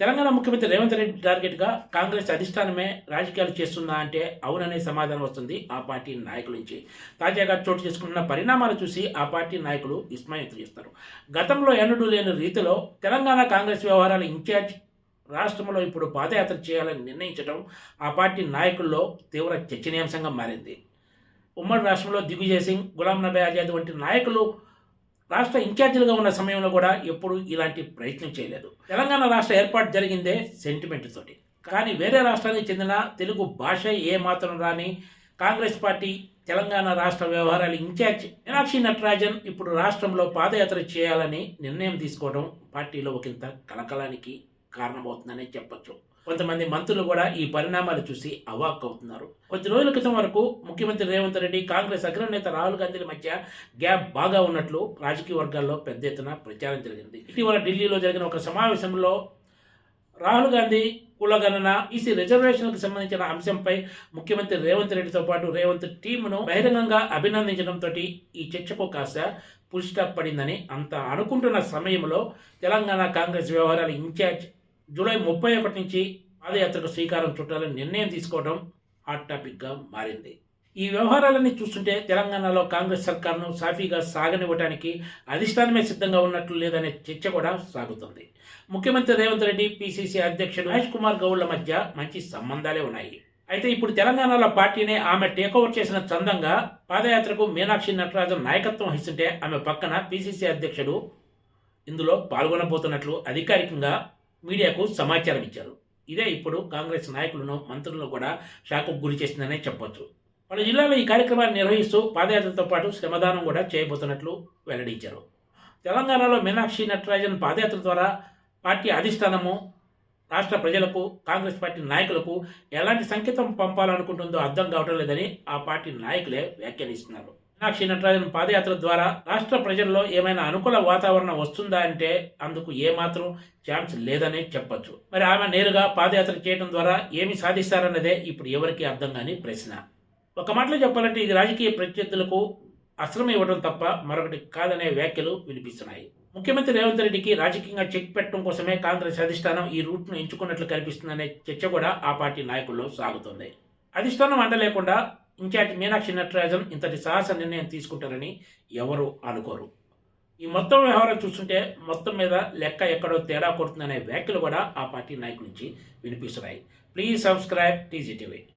తెలంగాణ ముఖ్యమంత్రి రేవంత్ రెడ్డి టార్గెట్గా కాంగ్రెస్ అధిష్టానమే రాజకీయాలు చేస్తుందా అంటే అవుననే సమాధానం వస్తుంది ఆ పార్టీ నాయకుల నుంచి. తాజాగా చోటు చేసుకున్న పరిణామాలు చూసి ఆ పార్టీ నాయకులు విస్మయం చేస్తారు. గతంలో ఎన్నడూ లేని రీతిలో తెలంగాణ కాంగ్రెస్ వ్యవహారాల ఇన్ఛార్జ్ రాష్ట్రంలో ఇప్పుడు పాదయాత్ర చేయాలని నిర్ణయించడం ఆ పార్టీ నాయకుల్లో తీవ్ర చర్చనీయాంశంగా మారింది. ఉమ్మడి రాష్ట్రంలో దిగ్విజయ్ సింగ్ గులాం నబీ ఆజాద్ వంటి నాయకులు రాష్ట్ర ఇన్ఛార్జీలుగా ఉన్న సమయంలో కూడా ఎప్పుడు ఇలాంటి ప్రయత్నం చేయలేదు. తెలంగాణ రాష్ట్ర ఏర్పాటు జరిగిందే సెంటిమెంట్ తోటి. కానీ వేరే రాష్ట్రానికి చెందిన తెలుగు భాష ఏ మాత్రం రాని కాంగ్రెస్ పార్టీ తెలంగాణ రాష్ట్ర వ్యవహారాల ఇన్ఛార్జ్ మీనాక్షి నటరాజన్ ఇప్పుడు రాష్ట్రంలో పాదయాత్ర చేయాలని నిర్ణయం తీసుకోవడం పార్టీలో ఒకంత కలకలానికి కారణమవుతుందనే చెప్పచ్చు. కొంతమంది మంత్రులు కూడా ఈ పరిణామాలు చూసి అవాక్ అవుతున్నారు. కొద్ది రోజుల క్రితం వరకు ముఖ్యమంత్రి రేవంత్ రెడ్డి కాంగ్రెస్ అగ్రనేత రాహుల్ గాంధీల మధ్య గ్యాప్ బాగా ఉన్నట్లు రాజకీయ వర్గాల్లో పెద్ద ఎత్తున ప్రచారం జరిగింది. ఇటీవల ఢిల్లీలో జరిగిన ఒక సమావేశంలో రాహుల్ గాంధీ కులగణన ఈసీ రిజర్వేషన్లకు సంబంధించిన అంశంపై ముఖ్యమంత్రి రేవంత్ రెడ్డితో పాటు రేవంత్ టీంను బహిరంగంగా అభినందించడంతో ఈ చర్చకు కాస్త పుల్ స్టాప్ పడిందని అంత అనుకుంటున్న సమయంలో తెలంగాణ కాంగ్రెస్ వ్యవహారాల ఇన్ఛార్జ్ జూలై ముప్పై ఒకటి నుంచి పాదయాత్రకు శ్రీకారం చుట్టాలని నిర్ణయం తీసుకోవడం హాట్ టాపిక్గా మారింది. ఈ వ్యవహారాలన్నీ చూస్తుంటే తెలంగాణలో కాంగ్రెస్ సర్కార్ను సాఫీగా సాగనివ్వడానికి అధిష్టానమే సిద్ధంగా ఉన్నట్లు లేదనే చర్చ కూడా సాగుతుంది. ముఖ్యమంత్రి రేవంత్ రెడ్డి పిసిసి అధ్యక్షుడు మహేష్ కుమార్ గౌడ్ల మధ్య మంచి సంబంధాలే ఉన్నాయి. అయితే ఇప్పుడు తెలంగాణలో పార్టీని ఆమె టేకోవర్ చేసిన చందంగా పాదయాత్రకు మీనాక్షి నటరాజన్ నాయకత్వం వహిస్తుంటే ఆమె పక్కన పిసిసి అధ్యక్షుడు ఇందులో పాల్గొనబోతున్నట్లు అధికారికంగా మీడియాకు సమాచారం ఇచ్చారు. ఇదే ఇప్పుడు కాంగ్రెస్ నాయకులను మంత్రులను కూడా షాకు గురి చేసిందనే చెప్పొచ్చు. పలు జిల్లాలో ఈ కార్యక్రమాన్ని నిర్వహిస్తూ పాదయాత్రతో పాటు శ్రమదానం కూడా చేయబోతున్నట్లు వెల్లడించారు. తెలంగాణలో మీనాక్షి నటరాజన్ పాదయాత్ర ద్వారా పార్టీ అధిష్టానము రాష్ట్ర ప్రజలకు కాంగ్రెస్ పార్టీ నాయకులకు ఎలాంటి సంకేతం పంపాలనుకుంటుందో అర్థం కావటం లేదని ఆ పార్టీ నాయకులే వ్యాఖ్యానిస్తున్నారు. మీనాక్షి నటరాజన్ పాదయాత్ర ద్వారా రాష్ట్ర ప్రజల్లో ఏమైనా అనుకూల వాతావరణం వస్తుందా అంటే అందుకు ఏమాత్రం ఛాన్స్ లేదనే చెప్పచ్చు. మరి ఆమె నేరుగా పాదయాత్ర చేయడం ద్వారా ఏమి సాధిస్తారన్నదే ఇప్పుడు ఎవరికి అర్థం కాని ప్రశ్న. ఒక మాటలో చెప్పాలంటే ఇది రాజకీయ ప్రత్యర్థులకు అస్త్రం ఇవ్వడం తప్ప మరొకటి కాదనే వ్యాఖ్యలు వినిపిస్తున్నాయి. ముఖ్యమంత్రి రేవంత్ రెడ్డికి రాజకీయంగా చెక్ పెట్టడం కోసమే కాంగ్రెస్ అధిష్టానం ఈ రూట్ను ఎంచుకున్నట్లు కనిపిస్తుందనే చర్చ కూడా ఆ పార్టీ నాయకుల్లో సాగుతుంది. అధిష్టానం అండ లేకుండా ఇన్ఛార్జ్ మీనాక్షి నటరాజన్ ఇంతటి సాహస నిర్ణయం తీసుకుంటారని ఎవరు అనుకోరు. ఈ మొత్తం వ్యవహారం చూస్తుంటే మొత్తం మీద లెక్క ఎక్కడో తేడా కొడుతుందనే వ్యాఖ్యలు కూడా ఆ పార్టీ నాయకుల నుంచి వినిపిస్తున్నాయి. Please subscribe TGTV